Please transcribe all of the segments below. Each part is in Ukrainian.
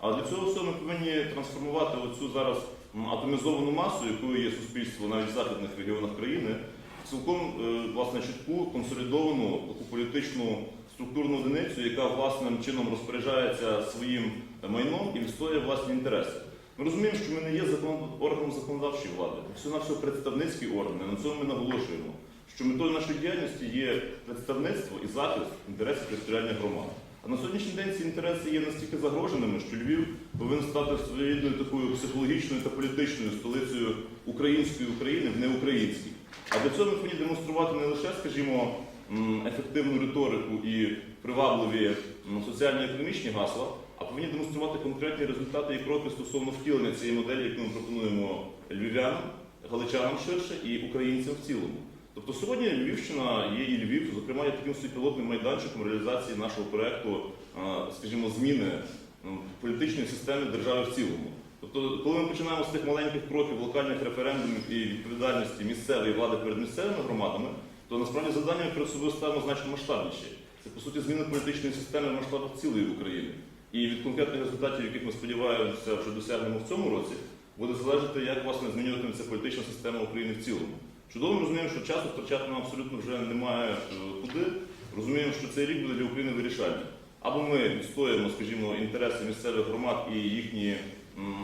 А для цього всього ми повинні трансформувати оцю зараз атомізовану масу, якою є суспільство навіть в західних регіонах країни, в цілком е, власне чітку консолідовану таку політичну структурну одиницю, яка власним чином розпоряджається своїм майном і відстоює власні інтереси. Ми розуміємо, що ми не є закон... органом законодавчої влади, все на все представницький орган, і на цьому ми наголошуємо, що метою нашої діяльності є представництво і захист інтересів територіальних громад. А на сьогоднішній день ці інтереси є настільки загроженими, що Львів повинен стати своєрідною такою психологічною та політичною столицею української України в неукраїнській. А для цього ми повинні демонструвати не лише, скажімо, ефективну риторику і привабливі соціально-економічні гасла, а повинні демонструвати конкретні результати і кроки стосовно втілення цієї моделі, яку ми пропонуємо львів'янам, галичанам ширше і українцям в цілому. Тобто сьогодні Львівщина є і Львів, зокрема, є таким собі пілотним майданчиком реалізації нашого проекту, скажімо, зміни політичної системи держави в цілому. Тобто, коли ми починаємо з тих маленьких кроків локальних референдумів і відповідальності місцевої влади перед місцевими громадами, то насправді завдання ми перед собою ставимо значно масштабніші. Це по суті зміна політичної системи в масштабах цілої України. І від конкретних результатів, яких ми сподіваємося, вже досягнемо в цьому році, буде залежати, як власне змінюватиметься політична система України в цілому. Чудово ми розуміємо, що часу втрачати нам абсолютно вже немає е, куди. Розуміємо, що цей рік буде для України вирішальним. Або ми відстоїмо, скажімо, інтереси місцевих громад і їхні,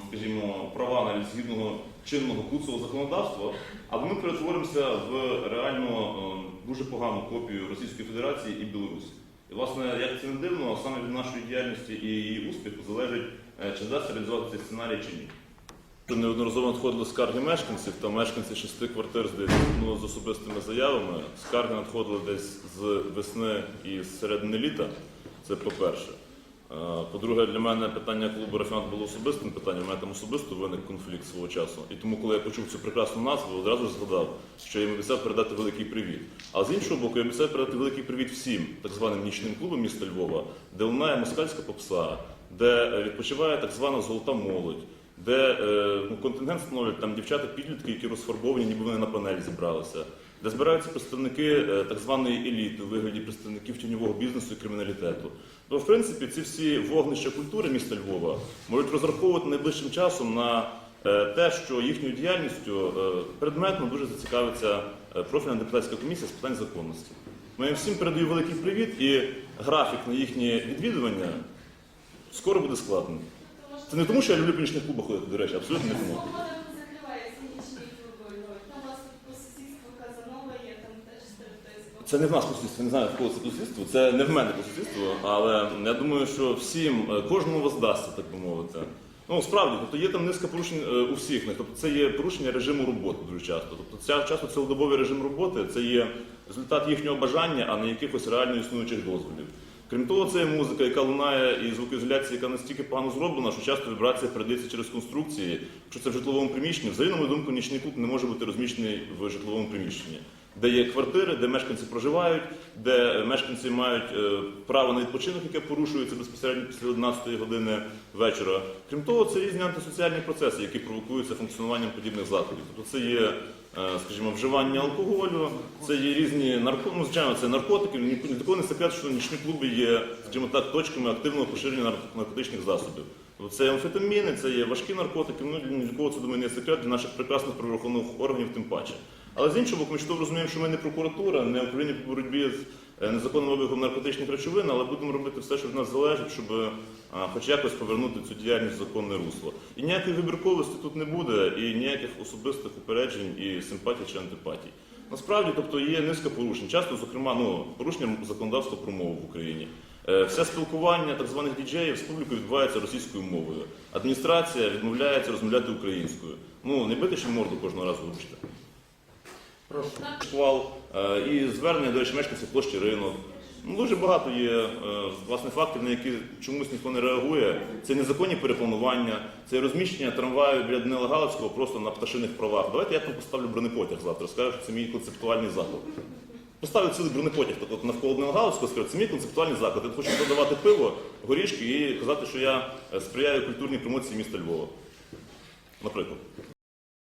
скажімо, права навіть згідного чинного куцового законодавства, або ми перетворимося в реально е, дуже погану копію Російської Федерації і Білорусі. І, власне, як це не дивно, саме від нашої діяльності і її успіху залежить, е, чи вдасться реалізувати цей сценарій чи ні. Неодноразово надходили скарги мешканців, та мешканці шести квартир звернули з особистими заявами. Скарги надходили десь з весни і з середини літа. Це по-перше. Е, По-друге, для мене питання клубу Рафінат було особистим питанням. У мене там особисто виник конфлікт свого часу. І тому, коли я почув цю прекрасну назву, одразу згадав, що я обіцяв передати великий привіт. А з іншого боку, я обіцяв передати великий привіт всім так званим нічним клубам міста Львова, де лунає москальська попса, де відпочиває так звана золота молодь, де е, ну, контингент становлять там дівчата-підлітки, які розфарбовані, ніби вони на панель зібралися, де збираються представники е, так званої еліти у вигляді представників тіньового бізнесу і криміналітету. То, в принципі, ці всі вогнища культури міста Львова можуть розраховувати найближчим часом на е, те, що їхньою діяльністю предметно дуже зацікавиться профільна депутатська комісія з питань законності. Ми їм всім передаю великий привіт і графік на їхнє відвідування скоро буде складений. Це не тому, що я люблю по нічних клубах ходити, до речі, абсолютно не тому. Свобода не закривається нічні клуби. Там у вас тут по сусідству Казанова є, там теж стриптиз. Це не в нас по сусідству, не знаю в кого це по сусідству, це не в мене по сусідству, але я думаю, що всім, е, кожному воздасться, так би мовити. Ну, справді, тобто є там низка порушень е, у всіх них. Тобто це є порушення режиму роботи дуже часто. Тобто ця часто цілодобовий режим роботи це є результат їхнього бажання, а не якихось реально існуючих дозволів. Крім того, це музика, яка лунає і звукоізоляція, яка настільки погано зроблена, що часто вібрація передається через конструкції. Якщо це в житловому приміщенні, взагалі, на мою думку, нічний клуб не може бути розміщений в житловому приміщенні, де є квартири, де мешканці проживають, де мешканці мають е, право на відпочинок, яке порушується безпосередньо після 11 години вечора. Крім того, це різні антисоціальні процеси, які провокуються функціонуванням подібних заходів. Тобто це є, е, скажімо, вживання алкоголю, це є різні нарко... ну, звичайно, це наркотики. Ні, ні такого не секрет, що нічні клуби є, скажімо так, точками активного поширення нар- наркотичних засобів. Тобто це амфетаміни, це є важкі наркотики. Ну для кого це думаю, не секрет для наших прекрасних правоохоронних органів, тим паче. Але з іншого боку, ми чудово розуміємо, що ми не прокуратура, не управління по боротьбі з е, незаконним обігом наркотичних речовин, але будемо робити все, що від нас залежить, щоб е, хоч якось повернути цю діяльність в законне русло. І ніякої вибірковості тут не буде, і ніяких особистих упереджень і симпатій чи антипатій. Насправді, тобто є низка порушень. Часто, зокрема, ну, порушення законодавства про мову в Україні. Е, Все спілкування так званих діджеїв з публікою відбувається російською мовою. Адміністрація відмовляється розмовляти українською. Ну, не бити ще морду кожного разу, вибачте. Прошу. Е, і звернення, до речі, мешканців площі ринок. Ну, дуже багато є е, фактів, на які чомусь ніхто не реагує. Це незаконні перепланування, це розміщення трамваю біля Данила Галицького просто на пташиних правах. Давайте я там поставлю бронепотяг завтра, скажу, що це мій концептуальний заклад. Поставлю цілий бронепотяг так от навколо Данила Галицького, скажу, це мій концептуальний заклад. Я хочу продавати пиво, горішки і казати, що я е, сприяю культурній промоції міста Львова. Наприклад.